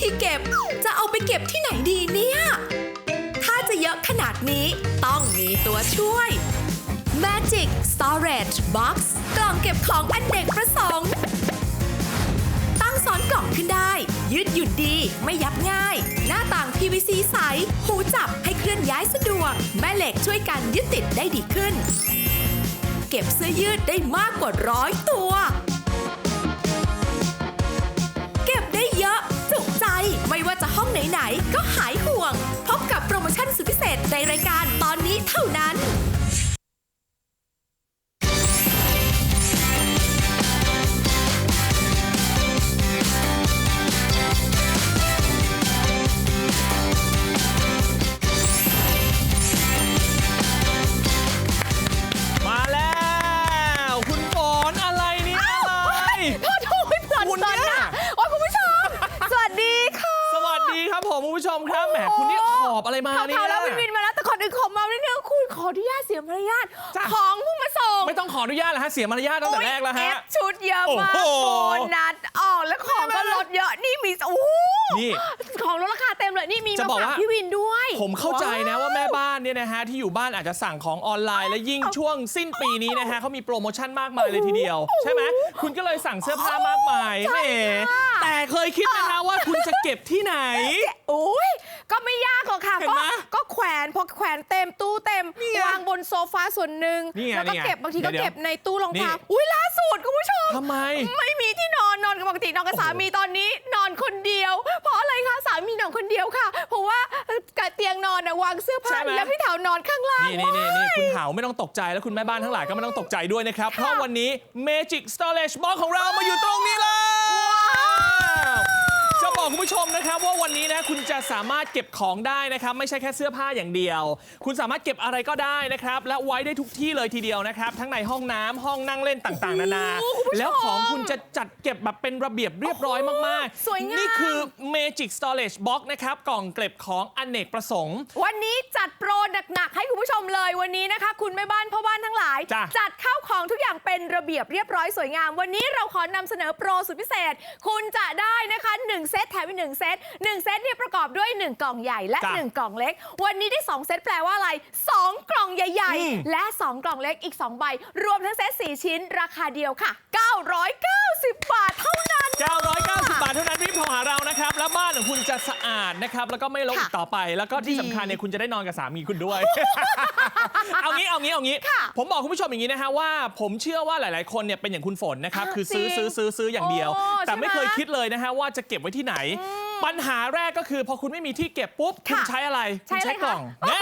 ที่เก็บ จะเอาไปเก็บที่ไหนดีเนี่ย ถ้าจะเยอะขนาดนี้ต้องมีตัวช่วย Magic Storage Box กล่องเก็บของอันเนกประสงค์ตั้งซ้อนกล่องขึ้นได้ ยืดหยุ่นดีไม่ยับง่าย หน้าต่าง PVC ใส หูจับให้เคลื่อนย้ายสะดวก แม่เหล็กช่วยกันยึดติดได้ดีขึ้น เก็บเสื้อยืดได้มากกว่าร้อยตัว ไหน ๆ ก็หายห่วง พบกับโปรโมชั่นสุดพิเศษในรายการตอนนี้เท่านั้น ออนุญาตเสียมารยาทจ้ะ ของผู้มาส่งไม่ต้องขออนุญาตแล้วฮะเสียมารยาทตั้งแต่แรกแล้วเอฮะฟชุดเยอะมากโอ้โหโบนัสออกแล้วของก็ลดเยอะนี่มีโอ้โหนี่ของลดราคาเต็มเลยนี่มีจะมาบอกฝากว่า พี่วินด้วย ผมเข้าใจนะว่าแม่บ้านเนี่ยนะฮะที่อยู่บ้านอาจจะสั่งของออนไลน์ และยิ่งช่วงสิ้นปีนี้นะฮะเขามีโปรโมชั่นมากมายเลยทีเดียว ใช่ไหมคุณก็เลยสั่งเสื้อผ้ามากมายแหม แต่เคยคิดนะคะว่าคุณจะเก็บที่ไหนอุ้ยก็ไม่ยากหรอกค่ะ เห็นก็ไหมก็แขวนพอแขวนเต็มตู้เต็ม นี่ไงวางบนโซฟาส่วนหนึ่งนี่ไงแล้วก็นี่ไงเก็บบางทีก็เดี๋ยวเก็บในตู้รองเท้านี่ อุ้ยล่าสุดคุณผู้ชม ทำไม ไม่มีที่นอนนอนกับปกตินอนกับสามีตอนนี้นอนคนเดียว เพราะอะไรคะสามีนอนคนเดียวค่ะ เพราะว่ากับเตียงนอนน่ะวางเสื้อผ้าใช่ไหม แล้วพี่เถานอนข้างล่าง นี่นี่นี่นี่ว้ายคุณเหาไม่ต้องตกใจแล้วคุณแม่บ้านทั้งหลายก็ไม่ต้องตกใจด้วยนะครับ เพราะวันนี้ Magic Storage Box ของเรามาอยู่ตรงนี้แล้วจะ บอกคุณผู้ชมนะครับว่าวันนี้นะคุณจะสามารถเก็บของได้นะครับ ไม่ใช่แค่เสื้อผ้าอย่างเดียว คุณสามารถเก็บอะไรก็ได้นะครับ และไว้ได้ทุกที่เลยทีเดียวนะครับ ทั้งในห้องน้ำห้องนั่งเล่นต่างๆ นานา โอ้โหคุณผู้ชมแล้วของคุณจะจัดเก็บแบบเป็นระเบียบเรียบร้อยมากสวยงาม นี่คือ Magic Storage Box นะครับ กล่องเก็บของอเนกประสงค์ วันนี้จัดโปรหนักๆให้คุณผู้ชมเลยวันนี้นะคะ คุณแม่บ้านพ่อบ้านทั้งหลาย จ้ะ จัดข้าวของทุกอย่างเป็นระเบียบเรียบร้อยสวยงาม วันนี้เราขอนำเสนอโปรสุดพิเศษ คุณจะได้นะคะ 1 เซตแถมอีก1เซต1เซตเนี่ยประกอบด้วย 1 กล่องใหญ่และ จ้ะ1 กล่องเล็ก วันนี้ได้ 2 เซตแปลว่าอะไร 2 กล่องใหญ่ อืม ๆ และ 2 กล่องเล็กอีก 2 ใบ รวมทั้งเซต4 ชิ้นราคาเดียวค่ะ 990 บาทเท่านั้น 990 บาทเท่านั้นรีบโทรหาเรานะครับ แล้วบ้านของคุณจะสะอาดนะครับ แล้วก็ไม่รกอีกต่อไป แล้วก็ที่สำคัญเนี่ยคุณจะได้นอนกับสามีคุณด้วย เอางี้เอางี้เอางี้ ค่ะผมบอกคุณผู้ชมอย่างนี้นะฮะว่า ผมเชื่อว่าหลาย ๆ คนเนี่ยเป็นอย่างคุณฝนนะครับอ่าคือซื้อจริงซื้อซื้อซื้ออย่างเดียว โอ้แต่ไม่ใช่ไหม เคยคิดเลยนะฮะว่าจะเก็บไว้ที่ไหน ปัญหาแรกก็คือพอคุณไม่มีที่เก็บปุ๊บคุณค่ะใช้อะไรคุณใช้อะไรใช้กล่องคะแน่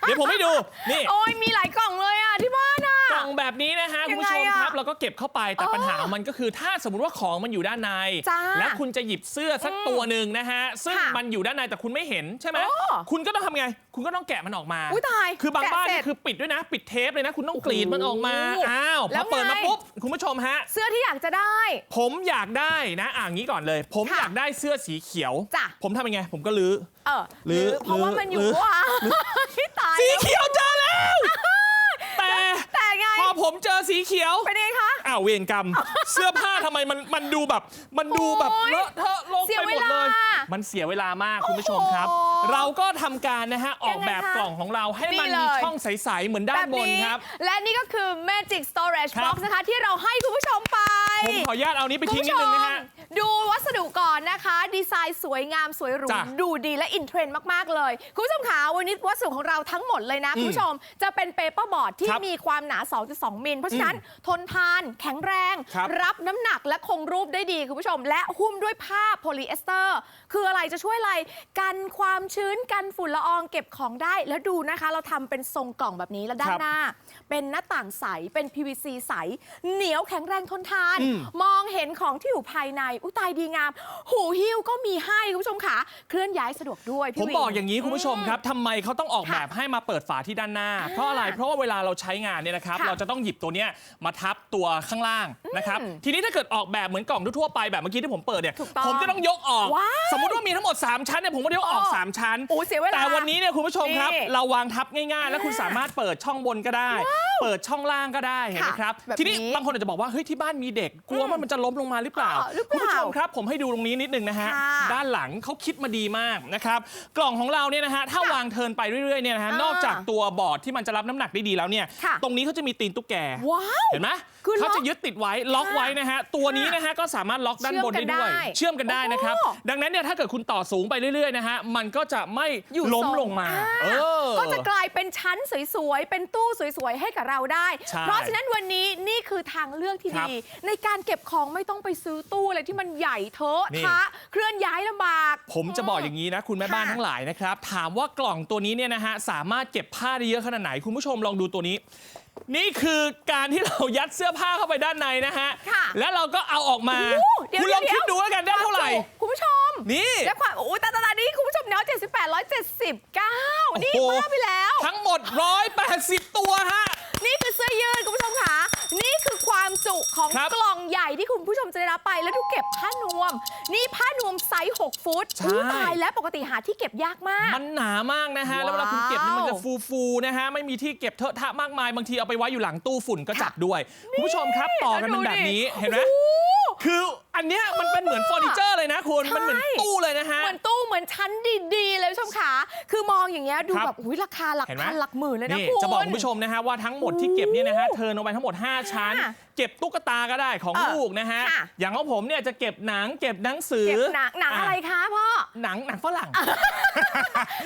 เดี๋ยวผมให้ดูนี่ โอ้ยมีหลายกล่องเลยอะที่บ้านอะกล่อ งแบบนี้นะฮะยัคุณงไงผู้ชมอะครับเราก็เก็บเข้าไปแต่อ๋อปัญหาของมันก็คือถ้าสมมติว่าของมันอยู่ด้านในจ้าและคุณจะหยิบเสื้อสักตัวหนึ่งนะฮะ ซึ่งค่ะมันอยู่ด้านในแต่คุณไม่เห็นใช่ไหมโอ้คุณก็ต้องทำไง คุณก็ต้องแกะมันออกมาอุ๊ยตายคือบางแกะบ้านเสร็นี่จคือปิดด้วยนะ ปิดเทปเลยนะ คุณต้องกรีดมันออกมาโอ้โหอ้าวพแล้อวเปิดมาไงปุ๊บคุณผู้ชมฮะ เสื้อที่อยากจะได้ ผมอยากได้นะ อ่างนี้ก่อนเลย ผมค่ะอยากได้เสื้อสีเขียวจ้ะผมทำยังไง ผมก็ลื้อเออหรือเพราะว่ามันอยู่หรือว่าตายสีเขียวเจอแล้วแต่แต่ไงพอ ผมเจอสีเขียว เป็นไงคะ อ้าวเวรกรรม เสื้อผ้าทำไมมันมันดูแบบ มันดูแบบโอ๊ยเลอะเทอะโลกเสียไปหมดเลย เวลามันเสียเวลามากคุณผู้ชมครับ โอ้โหเราก็ทำการนะฮะ ออกแบบยังไงคะกล่องของเราให้มันนี่เลยมีช่องใส ๆ เหมือนด้านบนครับ และนี่ก็คือ Magic Storage ครับ Box นะคะ ที่เราให้คุณผู้ชมไป ผมขออนุญาตเอานี้ไปคุณทิ้งผู้นิชดนึงมนะฮะ ดูวัสดุก่อนนะคะ ดีไซน์สวยงามสวยหรูจ้ะดูดีและอินเทรนด์มาก ๆ เลย คุณผู้ชมขาวันนี้วัสดุของเราทั้งหมดเลยนะคุณผู้ชมจะเป็นเปเปอร์บอร์ดที่ครับมีความหนา 2.2 มิล เพราะฉะนั้นทนทานแข็งแรง ครับรับน้ำหนักและคงรูปได้ดี คุณผู้ชม และหุ้มด้วยผ้าโพลีเอสเตอร์ คืออะไรจะช่วยอะไรกันความชื้นกันฝุ่นละอองเก็บของได้ แล้วดูนะคะ เราทำเป็นทรงกล่องแบบนี้แล้วด้าคนรับหน้าเป็นหน้าต่างใส เป็น PVC ใส เหนียวแข็งแรงทนทาน อืมมองเห็นของที่อยู่ภายในอุยตายดีงาม หูหิ้วก็มีให้คุณผู้ชมค่ะเคลื่อนย้ายสะดวกด้วยผพี่มวิน บอกอย่างนี้คุณผู้ชมครับทำไมเขาต้องออกค่ะแบบให้มาเปิดฝาที่ด้านหน้า เพราะอะไรเพราะว่าเวลาเราใช้งานเนี่ยนะครับ ค่ะเราจะต้องหยิบตัวเนี้ยมาทับตัวข้างล่างนะครับอืมทีนี้ถ้าเกิดออกแบบเหมือนกล่องทั่วๆไปแบบเมื่อกี้ที่ผมเปิดเนี่ยถูกต้องผมจะต้องยกออก ว้ายสมมุติว่ามีทั้งหมด 3 ชั้นเนี่ยผมก็ยกออกอ๋อ3ชั้น โอ้เสียเวลาแต่วันนี้เนี่ยคุณผู้ชมครับ นี่เราวางทับง่ายๆ แล้วคุณสามารถเปิดช่องบนก็ได้ เปิดช่องล่างก็ได้เห็นไหมครับแบบทีนี้นี้บางคนอาจจะบอกว่าเฮ้ยที่บ้านมีเด็กกลัวว่ามันจะล้มลงมาหรือเปล่าอ๋อหรือเปล่า คุณผู้ชมครับผมให้ดูตรงนี้นิดนึงนะฮะค่ะด้านหลังเขาคิดมาดีมากนะครับ กล่องของเราเนี่ยนะฮะ ถ้าวางเทิร์นไปเรื่อยๆเนี่ยนะฮะอ่านอกจากตัวบอร์ดที่มันจะรับน้ำหนักได้ดีแล้วเนี่ยค่ะตรงนี้เขาจะมีตีนตุ๊กแกว้าวเห็นไหมคือล็อกเขาจะยึดติดไว้ล็อกไว้นะฮะตัวนี้นะฮะก็สามารถล็อกด้านบนได้ด้วยเชื่อมกันได้เชื่อมกันได้นะครับ โอ้ ดังนั้นเนี่ยถ้าเกิดคุณต่อสูงไปเรื่อยๆนะฮะมันก็จะไม่อยู่ล้มทรงลงมาอ่าเออก็จะกลายเป็นชั้นสวยๆ เป็นตู้สวยๆ ให้กับเราได้ ใช่เพราะฉะนั้นวันนี้นี่คือทางเลือกที่ครับดี ในการเก็บของไม่ต้องไปซื้อตู้อะไรที่มันใหญ่เทอะนี่ ทะเคลื่อนย้ายลำบาก ผมจะบอกอย่างนี้นะ คุณแม่บ้านค่ะทั้งหลายนะครับ ถามว่ากล่องตัวนี้เนี่ยนะฮะสามารถเก็บผ้าได้เยอะขนาดไหน คุณผู้ชมลองดูตัวนี้ นี่คือการที่เรายัดเสื้อผ้าเข้าไปด้านในนะฮะ ค่ะแล้วเราก็เอาออกมา โอ้เดี๋ยวคุณลองเดี๋ยว คิดดูแล้วกันได้เท่าไหร่ คุณผู้ชมนี่และความโอ้ยตาตาตานี่คุณผู้ชมเนาะ78 179 นี่โอ้โหบ้าไปแล้ว ทั้งหมด 180 ตัวฮะ นี่คือเสื้อยืดคุณผู้ชมค่ะ นี่คือความจุของครับกล่องใหญ่ที่คุณผู้ชมจะได้รับไปแล้วดูเก็บผ้านวม นี่ผ้านวมไซส์6ฟุตใช่ อุ๊ยตายแล้วปกติหาที่เก็บยากมาก มันหนามากนะฮะ แล้วเวลาคุณเก็บเนี่ยมันจะฟูๆนะฮะ ไม่มีที่เก็บเทอะทะมากมาย บางทีเอาไปไว้อยู่หลังตู้ฝุ่นก็จับด้วย คุณผู้ชมครับ ต่อกันเป็นแบบนี้ เห็นไหม โอ้โคืออันเนี้ยมันเป็นเหมือนเฟอร์นิเจอร์เลยนะคุณมันเหมือนตู้เลยนะฮะ เหมือนตู้เหมื อนชั้นดีๆ เลยคุณผู้ชมค่ะคือมองอย่างเงี้ยดูครับแบบอุ้ยราคาหลักเห็นไหมพันหลักหมื่นเลยนะนี่คุณจะบอกคุณผู้ชมนะฮะว่าทั้งหมดที่เก็บเนี่ยนะฮะเทิร์นออกไปทั้งหมด 5 ชั้นค่ะเก็บตุ๊กตาก็ได้ของเออลูกนะฮะค่ะอย่างของผมเนี่ยจะเก็บหนังเก็บหนังสือเก็บหนังหนังอะไรคะพ่อหนังหนังฝรั่ง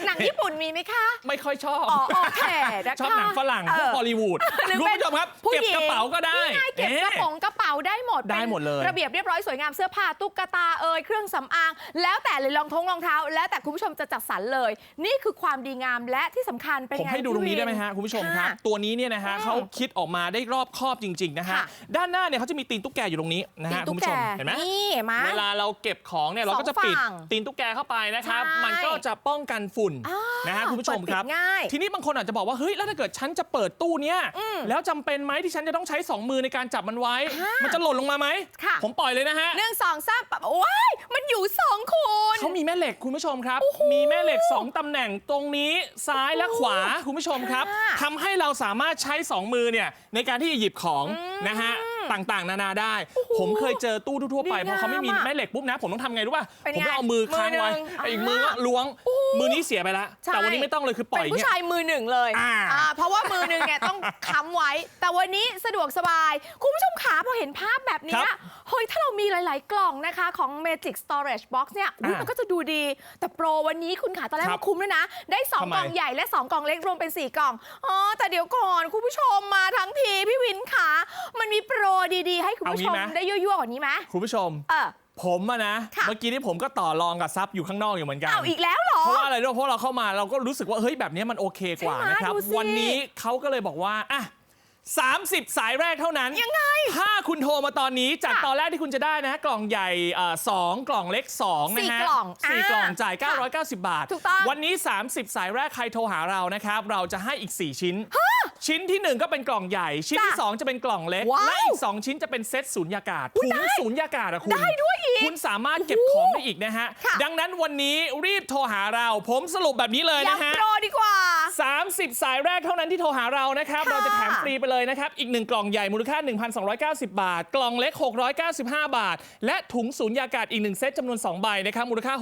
หนังญี่ปุ่นมีไหมคะ ไม่ค่อยชอบอ๋อโอเคนะคะชอบหนังฝรั่งพวกเออฮอลลีวูดหรือคุณเป็นผู้ชมครับผู้เก็บหญิงกระเป๋าก็ได้นี่ไงเก็บกระอ๊โป๋องกระเป๋าได้หมดได้หมดเลยป็นระเบียบเรียบร้อยสวยงามเสื้อผ้าตุ๊กตาเอ่ยเครื่องสำอาง แล้วแต่เลยรองท้องรองเท้าแล้วแต่คุณผู้ชมจะจัดสรรเลย นี่คือความดีงามและที่สำคัญเป็นผมไงให้ดูตรงนี้พี่วิได้ไหมฮะคุณผู้ชมครับะตัวนี้เนี่ยนะฮะอืมเขาคิดออกมาได้รอบครอบจริงๆนะฮะค่ะด้านหน้าเนี่ยเขาจะมีตีนตุ๊กแกอยู่ตรงนี้นะตีฮะนคุตุ๊ณกผู้แกชมเห็นไหมนี่เห็นไหมเวลาเราเก็บของเนี่ยเราก็จะปิดสองฝั่งตีนตุ๊กแกเข้าไปนะครับใช่มันก็จะป้องกันฝุ่นอ่า นะฮะคุณผู้ชมครับเปิดปิดง่าย ทีนี้บางคนอาจจะบอกว่าเฮ้ยแล้วถ้าเกิดฉันจะเปิดตู้เนี้ยอืมแล้วจำเป็นไหมที่ฉันจะต้องใช้สองมือในการจับมันไว้อ่ามัมันจะหล่นลงมาไหมค่ะผมปล่อยเลยนะฮะหนึ่งสองสามปั๊บว้ายมันอยู่สองคนเขามีแม่เหล็กคุณผู้ชมครับ มีแม่เหล็ก 2ตำแหน่งตรงนี้ซ้ายและขวาคุณผู้ชมครับค่ะทำให้เราสามารถใช้ 2 มือเนี่ยในการที่จะหยิบของนะฮะ ต่างๆ นานาได้ ผมเคยเจอตู้ทั่วๆไปดีพอเขาไม่มีงามอะแม่เหล็กปุ๊บนะ ผมต้องทำไงรู้ป่ะเป็นผมไงก็เอามือค้างไว้มือหนึ่งอีกมือก็อ่าล้วงมือนี้เสียไปแล้วใช่ แต่วันนี้ไม่ต้องเลยคือปล่เป็อยนอย่างผู้เงี้ยชายมือหนึ่งเลยอ่า อ่าเพราะว่ามือหนึ่งเนี่ยต้องค้ำไว้ แต่วันนี้สะดวกสบาย คุณผู้ชมขาพอเห็นภาพแบบเนี้ยเฮ้ย ถ้าเรามีหลาย ๆ กล่องนะคะของ Magic Storage Box เนี่ยอุ๊ยอ่ามัมันก็จะดูดี แต่โปรวันนี้คุณขาตอนแรกครับว่าคุ้มด้วยนะ ได้2ทำไมกล่องใหญ่และ 2 กล่องเล็กรวมเป็น 4 กล่อง อ๋อ แต่เดี๋ยวก่อนคุณผู้ชมมาทั้งทีพี่วินขามันมีโปรดีๆ ให้คุณผู้ชมได้ยั่วๆกว่านี้ไหมคุณผู้ชม เออ ผมอะนะ ค่ะ เมื่อกี้ที่ผมก็ต่อรองกับซับอยู่ข้างนอกอยู่เหมือนกัน เอาอีกแล้วเหรอ เพราะว่าอะไรด้วยเพราะเราเข้ามาเราก็รู้สึกว่าเฮ้ยแบบนี้มันโอเคกว่าใช่ไหมนะครับ ดูสิวันนี้เขาก็เลยบอกว่าอะ 30 สายแรกเท่านั้น ยังไง ถ้าคุณโทรมาตอนนี้จากค่ะตอนแรกที่คุณจะได้นะกล่องใหญ่เอ่อสองกล่องเล็ก2นะสี่ฮะกล่องสี่อ่ากล่องจ่ายค่ะ990 บาท ถูกต้อง วันนี้ 30 สายแรกใครโทรหาเรานะครับ เราจะให้อีก 4 ชิ้น ชิ้นที่ 1 ก็เป็นกล่องใหญ่ ชิ้นที่ จ้ะ2 จะเป็นกล่องเล็ก ว้าวและอีก 2 ชิ้นจะเป็นเซตสูญญากาศถุงสูญญากาศอะคุณได้ด้วยอีกคุณสามารถเก็บของได้อีกนะฮะ ค่ะ ดังนั้นวันนี้รีบโทรหาเรา ผมสรุปแบบนี้เลยนะฮะย้ำโปรดีกว่า 30 สายแรกเท่านั้นที่โทรหาเรานะครับ ค่ะ เราจะแถมฟรีไปเลยนะครับ อีกหนึ่งกล่องใหญ่มูลค่า 1,290 บาท กล่องเล็ก 695 บาท และถุงสูญญากาศอีกหนึ่งเซตจำนวน 2 ใบนะครับมูลค่า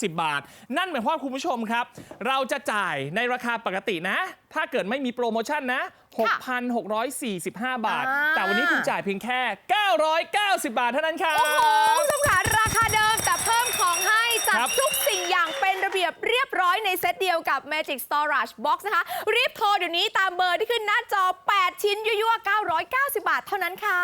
690 บาท นั่นหมายความว่าคุณผู้ชมครับ เราจะจ่ายในราคาปกตินะ ถ้าเกิดไม่มีโปรโมชั่นนะ 6,645 บาท อ่า แต่วันนี้คุณจ่ายเพียงแค่ 990 บาทเท่านั้นครับ โอ้โหคุณผู้ชมค่ะราคาเดิมแต่เพิ่มของให้จัด ครับ ทุกสิ่งอย่างเป็นระเบียบเรียบร้อยในเซตเดียวกับ Magic Storage Box นะคะ รีบโทรเดี๋ยวนี้ตามเบอร์ที่ขึ้นหน้าจอ 8 ชิ้นยั่วๆ990 บาทเท่านั้นค่ะ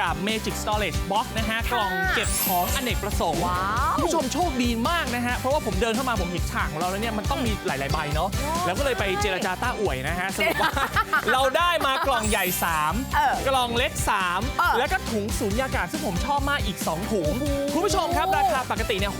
กับ Magic Storage Box นะฮะ กล่องเก็บของอเนกประสงค์ว้าวคุณผู้ชมโชคดีมากนะฮะ เพราะว่าผมเดินเข้ามาผมเห็นฉากของเราแล้วเนี่ย มันต้องมีหลาย ๆ ใบเนาะแล้วก็เลยไปเจรจาต้าอ่วยนะฮะสรุปว่า เราได้มากล่องใหญ่ เออ3 กล่องเล็ก เออ3 แล้วก็ถุงสูญญากาศซึ่งผมชอบมากอีก 2 ถุง คุณผู้ชมครับราคาปกติเนี่ย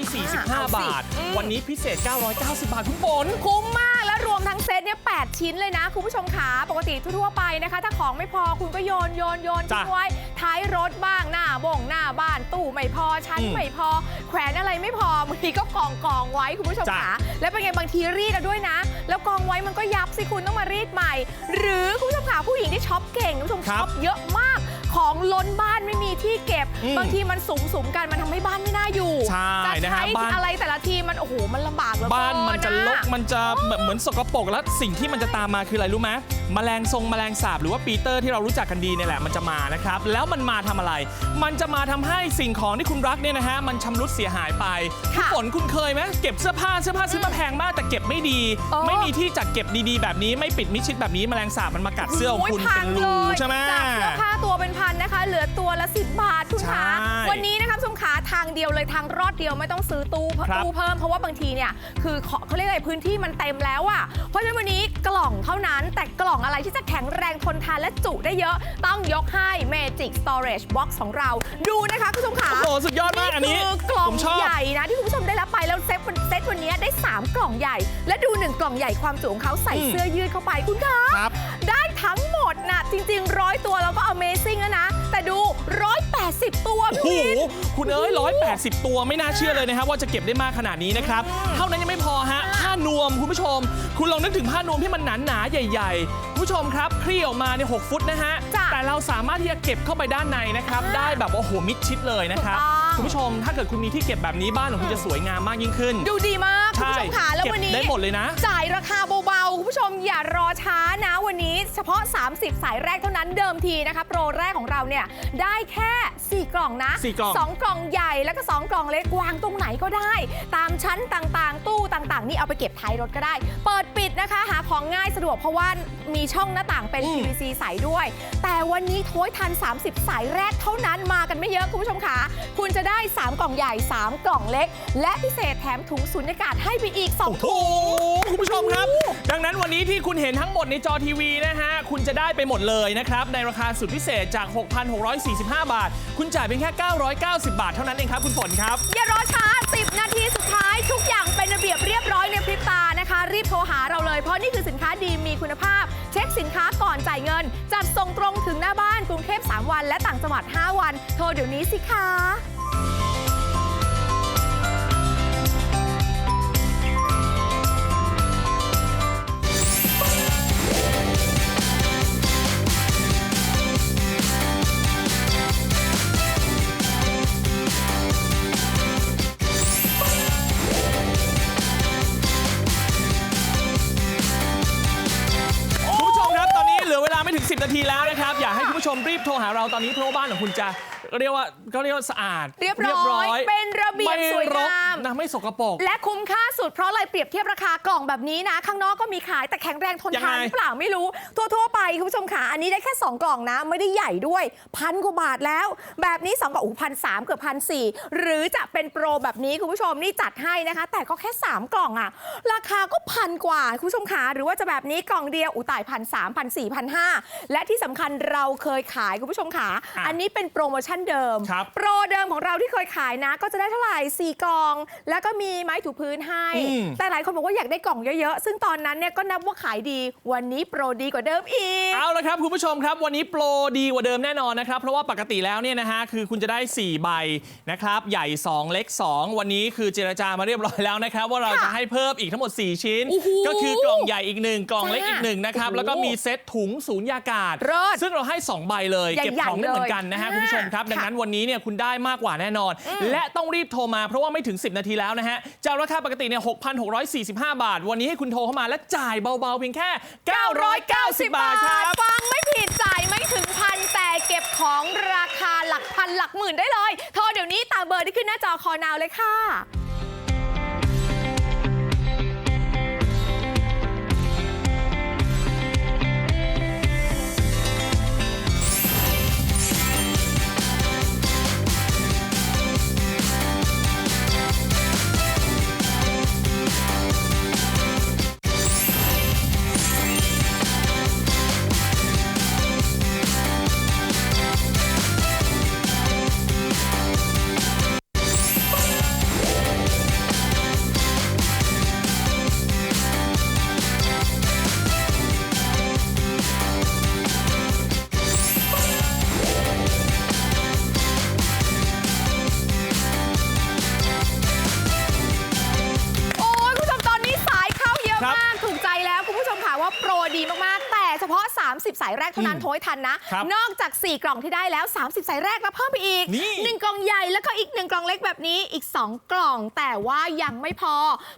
6,645บาทวันนี้พิเศษ 990 บาทคุณฝน คุ้มมาก และรวมทั้งเซตเนี่ย8ชิ้นเลยนะ คุณผู้ชมขาปกติทั่วๆไปนะคะ ถ้าของไม่พอคุณก็โยนโยนโยนจ้ะทิ้งไว้ท้ายรถบ้างหน้าบ่งหน้าบ้านตู้ไม่พอชั้นอืมไม่พอ แขวนอะไรไม่พอบางทีก็กองกองไว้คุณผู้ชมจ้ะขาแล้วเป็นไงบางทีรีดเอาด้วยนะ แล้วกองไว้มันก็ยับสิคุณต้องมารีดใหม่ หรือคุณผู้ชมขาผู้หญิงที่ช็อปเก่งคุณผู้ชมครับช็อปเยอะมาก ของล้นบ้านไม่มีที่เก็บ อืมบางทีมันสุมสุมๆกันมันทำให้บ้านไม่น่าอยู่ใช่จะนะฮะใช้บ้าน อะไรแต่ละทีมันโอ้โหมันลำบากเหลือเกิบ้านมันจะลกอมันจะแบบเหมือนสกปรกแล้วสิ่งที่มันจะตามมาคืออะไรรู้ไหมแมลงทรงแมลงสาบหรือว่าปีเตอร์ที่เรารู้จักกันดีเนี่ยแหละมันจะมานะครับ แล้วมันมาทำอะไร มันจะมาทำให้สิ่งของที่คุณรักเนี่ยนะฮะมันชำรุดเสียหายไปค่ะฝนคุณเคยไหมเก็บเสื้อผ้าเสื้อผ้าซื้อมาแพงมากแต่เก็บไม่ดี เออ ไม่มีที่จัดเก็บดีๆ แบบนี้ไม่ปิดมิดชิดแบบนี้แมลงสาบมันมากัดเสื้อของคุณโยพัเป็นงรูลยใช่ไหม จากเสื้อผ้าตัว เป็นพันนะคะ เหลือตัวละ 10 บาทคุณคะใช่วันนี้นะคะสมขาทางเดียวเลยทางรอดเดียวไม่ต้องซื้อตู้ครับตู้เพิ่มเพราะว่าบางทีเนี่ยคือเขาเขาเรียกอะไรพื้นที่มันเต็มแล้วอะเพราะฉะนั้นวันนี้กล่องเท่านั้น แต่กล่องอะไรที่จะแข็งแรงทนทานและจุได้เยอะ ต้องยกให้ Magic Storage Box ของเรา ดูนะคะคุณผู้ชมขา โอ้โหสุดยอดมากอันนี้คือกล่องผมชอบ ใหญ่นะที่คุณผู้ชมได้รับไปแล้วเซตเซตวันนี้ได้ 3 กล่องใหญ่ และดูหนึ่งกล่องใหญ่ความจุของเขาใส่อืมเสื้อยืดเข้าไปคุณคะครับ ได้ทั้งหมดนะจริง ๆ ร้อยตัวเราก็ Amazing แล้วนะ แต่ดู 180 ตัวโอ้โห พี่วิน คุณเอ้ย 180 ตัวไม่น่าเชื่อเลยนะครับว่าจะเก็บได้มากขนาดนี้นะครับ เท่านั้นยังไม่พอฮะ ผ้านวมคุณผู้ชม คุณลองนึกถึงผ้านวมที่มันหนาหนาๆใหญ่ ๆ คุณผู้ชมครับคลี่ออกมาเนี่ย6ฟุตนะฮะ จ้ะแต่เราสามารถที่จะเก็บเข้าไปด้านในนะครับ อ่าได้แบบว่าโอ้โหมิดชิดเลยนะครับ ถูกต้อง คุณผู้ชมถ้าเกิดคุณมีที่เก็บแบบนี้บ้านของคุณจะสวยงามมากยิ่งขึ้นดูดีมากคุณใช่ผู้ชมค่ะแล้วเก็บวันนี้ได้หมดเลยนะ จ่ายราคาเบาๆคุณ ผู้ชมอย่ารอช้านะวันนี้ เฉพาะ 30 สายแรกเท่านั้นเดิมทีนะคะโปรแรกของเราเนี่ยได้แค่ 4 กล่องนะสี่กล่อง สองกล่องใหญ่แล้วก็ 2 กล่องเล็กวางตรงไหนก็ได้ ตามชั้นต่างๆ ตู้ต่างๆ นี่เอาไปเก็บท้ายรถก็ได้ เปิดปิดนะคะ หาของง่ายสะดวกเพราะว่ามีช่องหน้าต่างเป็นอืม PVC ใสด้วย แต่วันนี้โทยทัน 30 สายแรกเท่านั้นมากันไม่เยอะคุณผู้ชมค่ะคุณจะได้ 3 กล่องใหญ่ 3 กล่องเล็ก และพิเศษแถมถุงสุญญากาศให้ไปอีก2โอ้โหถุงคุณผู้ชมครับ ดังนั้นวันนี้ที่คุณเห็นทั้งหมดในจอทีวีนะฮะ คุณจะได้ไปหมดเลยนะครับ ในราคาสุดพิเศษจาก 6,645 บาท คุณจ่ายเพียงแค่ 990 บาทเท่านั้นเองครับ คุณฝนครับ อย่ารอช้า 10 นาทีสุดท้าย ทุกอย่างเป็นระเบียบเรียบร้อยในพริบตานะคะ รีบโทรหาเราเลย เพราะนี่คือสินค้าดีมีคุณภาพ เช็คสินค้าก่อนจ่ายเงิน จัดส่งตรงถึงหน้าบ้านกรุงเทพ 3 วัน และต่างจังหวัด 5 วัน โทรเดี๋ยวนี้สิคะ ชมรีบโทรหาเราตอนนี้เพราะว่าบ้านของคุณจะเรียกว่าก็เรียกว่าสะอาดเรียบร้อย เป็นระเบียบไม่สวยรงามกนะไม่สกปรกและคุ้มค่าสุดเพราะอะไรเปรียบเทียบราคากล่องแบบนี้นะ ข้างนอกก็มีขายแต่แข็งแรงทนทานยังไงหรือเปล่าไม่รู้ ทั่วๆไปคุณผู้ชมขาอันนี้ได้แค่ 2 กล่องนะ ไม่ได้ใหญ่ด้วยพันกว่าบาทแล้ว แบบนี้ 2กล่องอู้พันสามเกือบพันสี่หรือจะเป็นโปรแบบนี้คุณผู้ชมนี่จัดให้นะคะ แต่ก็แค่ 3 กล่องอะราคาก็พันกว่าคุณผู้ชมขาหรือว่าจะแบบนี้กล่องเดียวอุยตายพันสามพันสี่พันห้าและที่สำคัญเราเคยขายคุณผู้ชมขาอะอันนี้เป็นโปรโมชั่นเดิม ครับโปรเดิมของเราที่เคยขายนะ ก็จะได้เท่าไหร่4กล่อง แล้วก็มีไม้ถูพื้นให้ อืม แต่หลายคนบอกว่าอยากได้กล่องเยอะๆ ซึ่งตอนนั้นเนี่ยก็นับว่าขายดี วันนี้โปรดีกว่าเดิมอีก เอาละครับคุณผู้ชมครับ วันนี้โปรดีกว่าเดิมแน่นอนนะครับ เพราะว่าปกติแล้วเนี่ยนะฮะคือคุณจะได้ 4 ใบนะครับ ใหญ่ 2 เล็ก 2 วันนี้คือเจรจามาเรียบร้อยแล้วนะครับ ว่าเราค่ะจะให้เพิ่มอีกทั้งหมด 4 ชิ้น โอ้โหก็คือกล่องใหญ่อีกหนึ่งกล่องเล็กอีกหนึ่งนะครับโอ้โหแล้วก็มีเซตถุงสูญญากาศ เลิศ ซึ่งเราให้ 2ใบเลยใหญ่ๆเก็บของได้เหมือนกันนะฮะเลยคุณผู้ชมครับค่ะดังนั้นวันนี้เนี่ยคุณได้มากกว่าแน่นอน และต้องรีบโทรมาเพราะว่าไม่ถึง 10 นาทีแล้วนะฮะจากราคาปกติเนี่ย6,645 บาท วันนี้ให้คุณโทรเข้ามาและจ่ายเบาๆเพียงแค่ 990 บาทครับฟังไม่ผิดจ่ายไม่ถึงพันแต่เก็บของราคาหลักพันหลักหมื่นได้เลย โทรเดี๋ยวนี้ตามเบอร์ที่ขึ้นหน้าจอคอนาวเลยค่ะ 30 สายแรกเท่านั้นอืมโทรให้ทันนะ ครับนอกจาก 4 กล่องที่ได้แล้ว 30 สายแรกรับเพิ่มไปอีก นี่หนึ่งกล่องใหญ่แล้วก็อีก 1 กล่องเล็กแบบนี้อีก 2 กล่อง แต่ว่ายังไม่พอ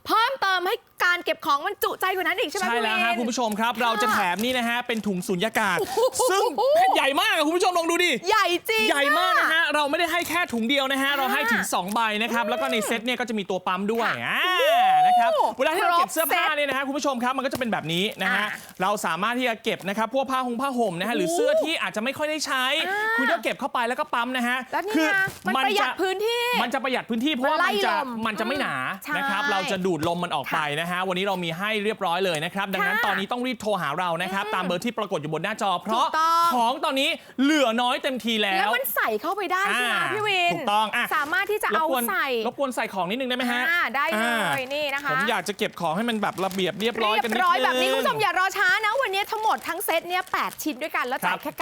เพิ่มเติมให้การเก็บของมันจุใจกว่านั้นอีกใช่ไหมใช่พี่แล้วฮะวินคุณผู้ชมครับเราจะแถมนี่นะฮะ เป็นถุงสุญญากาศ โอ้โห ซึ่งใหญ่มากอะคุณผู้ชมลองดูดิ ใหญ่จริง ใหญ่มากนะอฮะ เราไม่ได้ให้แค่ถุงเดียวนะฮะ เราให้ถึงอ่า2ใบนะครับ แล้วก็ในเซตเนี่ยก็จะมีตัวปั๊มด้วยค่ะอ่านะครับโอ้เวลาที่เราเก็บเสื้อผ้าครบเซตเนี่ยนะฮะคุณผู้ชมครับ มันก็จะเป็นแบบนี้นะฮะ อ่าเราสามารถที่จะเก็บนะครับพวกผ้าหงผ้าห่มนะฮะหรือเสื้อที่อาจจะไม่ค่อยได้ใช้ อ่า คุณก็เก็บเข้าไปแล้วก็ปั๊มนะฮะแล้วนี่คืไงมันประหยัดพื้นที่ มันจะประหยัดพื้นที่เพราะว่ามันไล่มันจะลมมันจะไม่หนาใช่นะครับเราจะดูดลมมันออกไปค่ะนะฮะวันนี้เรามีให้เรียบร้อยเลยนะครับดังนั้นค่ะตอนนี้ต้องรีบโทรหาเรานะครับตามเบอร์ที่ปรากฏอยู่บนหน้าจอ เพราะถูกต้อง ของตอนนี้เหลือน้อยเต็มทีแล้แล้ววมันใส่เข้าไปได้ใช่ไหมอ่าพี่วินถูกต้องอะ สามารถที่จะรบเอากวนใส่รบกวนใส่ของนิดนึงได้ไหมฮะอ่าได้เลอ่ายนี่นะคะ ผมอยากจะเก็บของให้มันแบบระเบียบเรียบร้อยเรียกันบนิดนึงร้อยแบบนี้คุณผู้ชมอย่ารอช้านะ วันนี้ทั้งหมดทั้งเซตเนี่ย8ชิ้นด้วยกันแล้วจ่ายครับแค่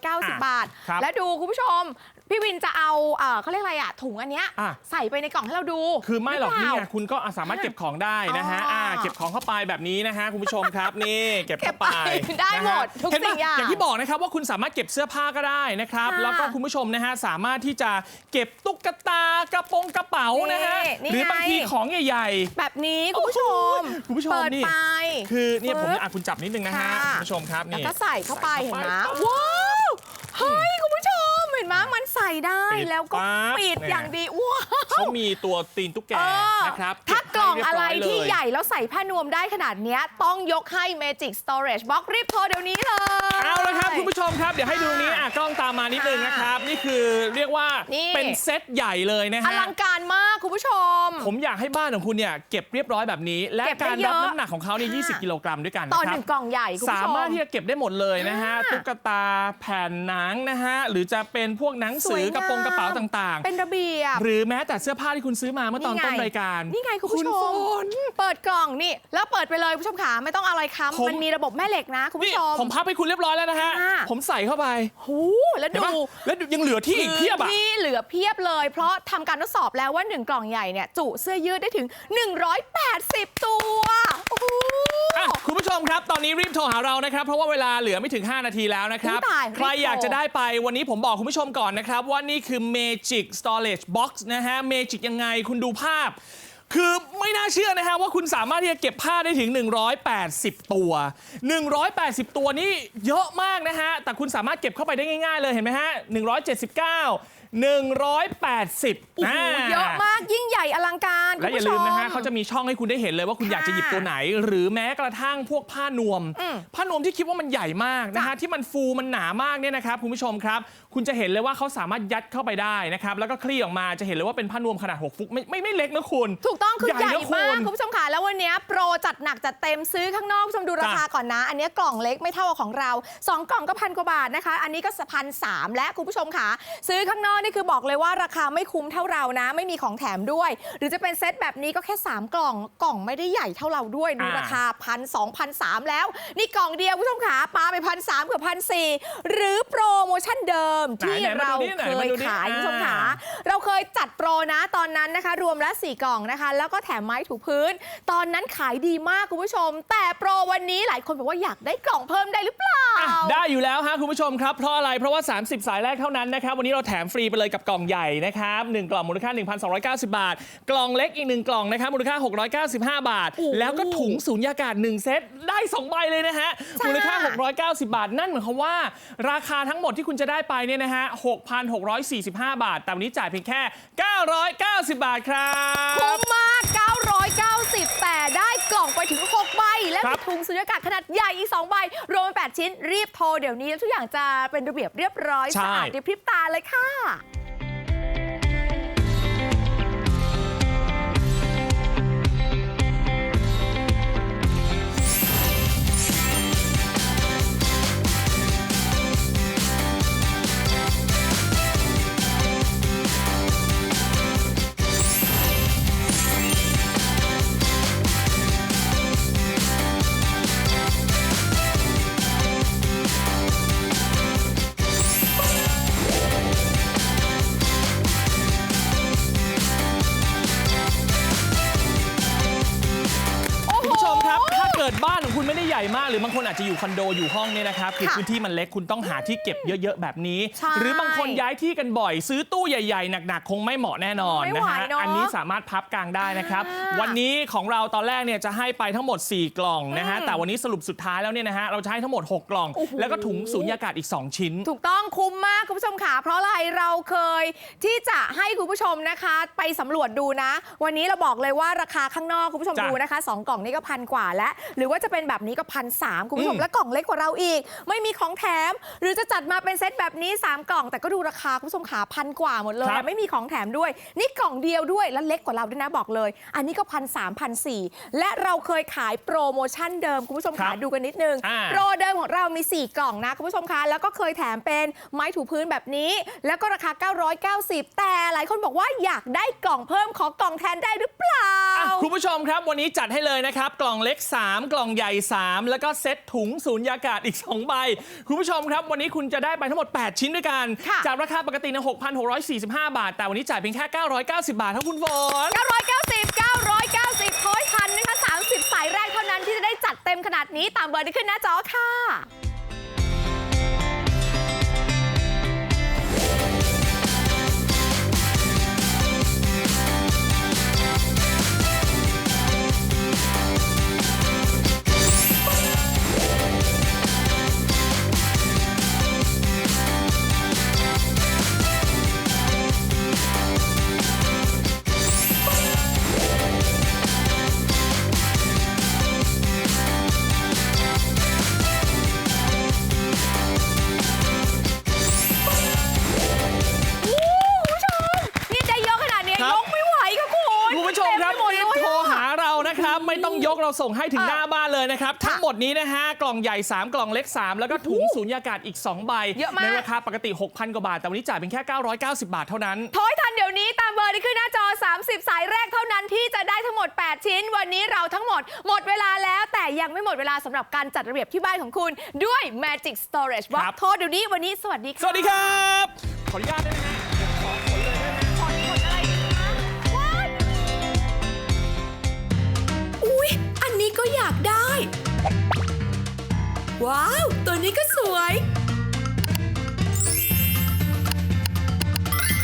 990 บาทครับและดูคุณผู้ชม พี่วินจะเอาเอ่อเขาเรียกอะไรอะถุงอันเนี้ยอะ ใส่ไปในกล่องให้เราดูคือไม่หรอกเปนี่ล่า ไงคุณก็สามารถเก็บของได้นะฮะอ๋ออ่่าเก็บของเข้าไปแบบนี้นะฮะคุณผู้ชมครับ นี่เก็บเข้าไปเก็บไปได้หมดนะฮะทุกเห็นปะสิ่งอย่างอย่างที่บอกนะครับว่าคุณสามารถเก็บเสื้อผ้าก็ได้นะครับค่ะแล้วก็คุณผู้ชมนะฮะสามารถที่จะเก็บตุ๊กตากระโปรงกระเป๋านะฮะนี่หรือไงบางทีของใหญ่ แบบนี้คุณผู้ชมโอ้โหคุณผู้ชมเปิดนี่ ไป ๆ คือเนี่ยผมปึ๊บอะคุณจับนิดนึงนะฮะค่ะ คุณผู้ชมครับแล้วนี่ ก็ใส่เข้าไปใส่เห็นเข้าไหมไปว้าวเฮ้ยคุณผู้ชม เห็นไหมมันใส่ได้ปิดแล้วก็ปั๊บปิดเนี่ยอย่างดีว้าวเขามีตัวตีนตุ๊กแกเออนะครับถ้ากล่องอะไรเก็บให้เรียบที่ยเลยใหญ่แล้วใส่ผ้านวมได้ขนาดเนี้ยต้องยกให้ Magic Storage Box รีบโทรเดี๋ยวนี้เลยเอาละ ครับคุณผู้ชมครับเดี๋ยวให้ดูนี้อะกล้องตามมานิดนึงนะครับ นี่คือเรียกว่านี่เป็นเซตใหญ่เลยนะอฮะลังการมากคุณผู้ชม ผมอยากให้บ้านของคุณเนี่ยเก็บเรียบร้อยแบบนี้ และเก็บได้การรับเยอะน้ำหนักของเขาเนี่ยค่ะ20 กิโลกรัมด้วยกันต่อนะคหรับนึ่งกล่องใหญ่คุณผู้สาชมมารถที่จะเก็บได้หมดเลยนะฮะค่ะตุ๊กตาแผ่นหนังนะฮะหรือจะเป็นพวกหนังสือสวยงามกระโปรงกระเป๋าต่างเป็นระเบียบๆหรือแม้แต่เสื้อผ้าที่คุณซื้อมาเมื่อตอนนี่ไงต้นรายการนี่ไงคุณผู้ชฝมนเปิดกล่องนี่แล้วเปิดไปเลยคุณผู้ชมขาไม่ต้องเอาอะไรผมค้ำมันมีระบบแม่เหล็กนะคุณนี่ผู้ชมผมพับให้คุณเรียบร้อยแล้วนะฮะค่ะ ผมใส่เข้าไปหูแล้วเห็นดูปะแล้วยังเหลือที่อีกเพียบอะ ที่เหลือเพียบเลย เพราะทำการทดสอบแล้วว่า 1 กล่องใหญ่เนี่ยจุเสื้อยืดได้ถึง 180 ตัวโอ้โห อะคุณผู้ชมครับ ตอนนี้รีบโทรหาเรานะครับ เพราะว่าเวลาเหลือไม่ถึง 5 นาทีแล้วนะครับ อุ๊ยตายรีบโทร ใครอยากจะได้ไปวันนี้ผมบอกคุณผู้ชมก่อนนะครับ ว่านี่คือ Magic Storage Box นะฮะ Magic ยังไงคุณดูภาพ คือไม่น่าเชื่อนะฮะว่าคุณสามารถที่จะเก็บผ้าได้ถึง 180 ตัว 180 ตัวนี่เยอะมากนะฮะ แต่คุณสามารถเก็บเข้าไปได้ง่ายๆเลยเห็นไหมฮะ 179 180โอ้โหเยอะมากยิ่งใหญ่อลังการและอย่าคุณลืผู้มชนะฮะเขาจะมีช่องให้คุณได้เห็นเลยว่าคุณค่ะอยากจะหยิบตัวไหน หรือแม้กระทั่งพวกผ้านวมอืมผ้านวมที่คิดว่ามันใหญ่มากนะฮะที่มันฟูมันหนามากเนี่ยนะครับคุณผู้ชมครับ คุณจะเห็นเลยว่าเขาสามารถยัดเข้าไปได้นะครับแล้วก็คลี่ออกมาจะเห็นเลยว่าเป็นผ้านวมขนาด 6 ฟุตไม่ไม่ไม่เล็กนะคุณ ถูกต้องคือใหญ่นะคุมากณคุณผู้ชมค่ะแล้ววันนี้โปรจัดหนักจัดเต็มซื้อข้างนอกคุณผู้ชมดูราคาจ้ะก่อนนะ อันนี้กล่องเล็กไม่เท่ากับของเรา 2 กล่องก็พันกว่าบาทนะคะ อันนี้ก็พันสามและคุณผู้ชมค่ะซื้อข้างนอกนี่คือบอกเลยว่าราคาไม่คุ้มเท่าเรานะ ไม่มีของแถมด้วย หรือจะเป็นเซตแบบนี้ก็แค่ 3 กล่องกล่องไม่ได้ใหญ่เท่าเราด้วยดูอ่า ราคาพันสองพันสามแล้ว นี่กล่องเดียวคุณผู้ชมค่ะปาไปพันสามกับพันสี่หรือโปรโมชั่นเดิมที่ไหนๆมาเราดูดิไหนเคมายดูดิขายคุณผู้ชมค่ะอ่า เราเคยจัดโปรนะตอนนั้นนะคะ รวมแล้ว4กล่องนะคะ แล้วก็แถมไม้ถูพื้น ตอนนั้นขายดีมากคุณผู้ชม แต่โปรวันนี้หลายคนบอกว่าอยากได้กล่องเพิ่มได้หรือเปล่า อะได้อยู่แล้วฮะคุณผู้ชมครับ เพราะอะไร เพราะว่า 30 สายแรกเท่านั้นนะครับ วันนี้เราแถมฟรีไปเลยกับกล่องใหญ่นะครับ1กล่องมูลค่า 1,290 บาท กล่องเล็กอีก 1 กล่องนะครับมูลค่า 695 บาทโอ้โหแล้วก็ถุงสูญญากาศ 1 เซตได้ 2 ใบเลยนะฮะใช่มูลค่า 690 บาท นั่นหมายความว่า ราคาทั้งหมดที่คุณจะได้ไปเนี่ยนะฮะ6,645 บาท แต่วันนี้จ่ายเพียงแค่ 990 บาทครับคุ้มมาก 990 แต่ได้ กล่องไปถึง 6 ใบ และครัมีบถุงสุญญากาศขนาดใหญ่อีก 2 ใบ รวมเป็น8ชิ้นรีบโทรเดี๋ยวนี้แล้วทุกอย่างจะเป็นระเบียบเรียบร้อยใช่สะอาดในพริบตาเลยค่ะ อบางคนอาจจะอยู่คอนโดอยู่ห้องเนี่ยนะครับคือค่ะพื้นที่มันเล็กคุณต้องหาที่เก็บเยอะๆ แบบนี้ใช่หรือบางคนย้ายที่กันบ่อย ซื้อตู้ใหญ่ๆ หนักๆ คงไม่เหมาะแน่นอนไม่นะไหวฮะเนอะอันนี้สามารถพับกลางได้นะครับอ่าวันนี้ของเราตอนแรกเนี่ยจะให้ไปทั้งหมด 4 กล่องนะฮะอืมแต่วันนี้สรุปสุดท้ายแล้วเนี่ยนะฮะเราจะให้ทั้งหมด 6 กล่องโอ้โหแล้วก็ถุงสูญญากาศอีก 2 ชิ้น ถูกต้องคุ้มมากคุณผู้ชมค่ะเพราะอะไรเราเคยที่จะให้คุณผู้ชมนะคะ ไปสำรวจดูนะ วันนี้เราบอกเลยว่าราคาข้างนอกคุณผู้ชมจ้ะดูนะคะสองกล่องนี่ก็พันกว่าแล้ว หรือว่าจะเป็นแบบนี้ก็พันสามคุณผู้ชมอืมและกล่องเล็กกว่าเราอีก ไม่มีของแถม หรือจะจัดมาเป็นเซตแบบนี้ 3 กล่อง แต่ก็ดูราคาคุณผู้ชมขาพันกว่าหมดเลย ครับ ไม่มีของแถมด้วย นี่กล่องเดียวด้วยและเล็กกว่าเราด้วยนะบอกเลย อันนี้ก็พันสามพันสี่และเราเคยขายโปรโมชั่นเดิมคุณผู้ชมครัขาบดูกันนิดนึงอ่า โปรเดิมของเรามี 4 กล่องนะ คุณผู้ชมคะ แล้วก็เคยแถมเป็นไม้ถูพื้นแบบนี้ แล้วก็ราคา 990 แต่หลายคนบอกว่าอยากได้กล่องเพิ่มขอกล่องแทนได้หรือเปล่า อะคุณผู้ชมครับวันนี้จัดให้เลยนะครับ กล่องเล็ก 3 กล่องใหญ่ 3 แล้วก็เซ็ตถุงสูญญากาศอีก 2 ใบ คุณผู้ชมครับ วันนี้คุณจะได้ไปทั้งหมด 8 ชิ้นด้วยกัน ค่ะ จากราคาปกตินะ6,645 บาท แต่วันนี้จ่ายเพียงแค่ 990 บาทเท่าคุณฝน 990 990โค้ยทันนะคะ30 สายแรกเท่านั้นที่จะได้จัดเต็มขนาดนี้ตามเบอร์ที่ขึ้นหน้าจอค่ะ ส่งให้ถึงอะหน้าบ้านเลยนะครับ ทั้งหมดนี้นะฮะ กล่องใหญ่ 3 กล่องเล็ก 3 แล้วก็ถุงสูญญากาศอีก 2 ใบ เยอะมาก ในราคาปกติ 6,000 กว่าบาท แต่วันนี้จ่ายเป็นแค่ 990 บาทเท่านั้น โทรให้ทันเดี๋ยวนี้ตามเบอร์ที่ขึ้นหน้าจอ 30 สายแรกเท่านั้นที่จะได้ทั้งหมด 8 ชิ้น วันนี้เราทั้งหมด หมดเวลาแล้วแต่ยังไม่หมดเวลาสำหรับการจัดระเบียบที่บ้านของคุณด้วย Magic Storage Box ครับ โทรเดี๋ยวนี้วันนี้สวัสดีค่ะ สวัสดีครับ ขออนุญาตได้ไหมฮะเว้าว ตัวนี้ก็สวย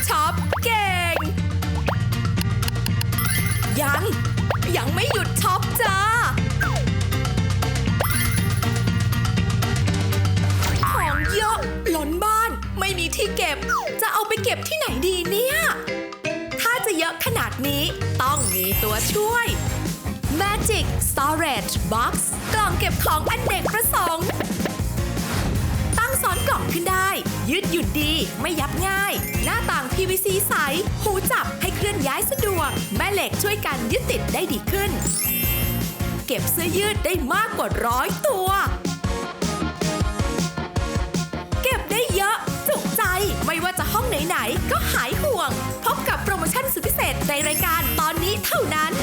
ช็อปเก่ง ยัง ยังไม่หยุดช็อปจ้า ของเยอะล้นบ้านไม่มีที่เก็บ จะเอาไปเก็บที่ไหนดีเนี่ย ถ้าจะเยอะขนาดนี้ต้องมีตัวช่วย Magic Storage Box กล่องเก็บของอันเด็กประสงค์ ตั้งซ้อนกล่องขึ้นได้ ยืดหยุ่นดีไม่ยับง่าย หน้าต่าง PVC ใส หูจับให้เคลื่อนย้ายสะดวก แม่เหล็กช่วยกันยึดติดได้ดีขึ้น เก็บเสื้อยืดได้มากกว่าร้อยตัว เก็บได้เยอะจุใจ ไม่ว่าจะห้องไหนๆก็หายห่วง พบกับโปรโมชั่นสุดพิเศษในรายการตอนนี้เท่านั้น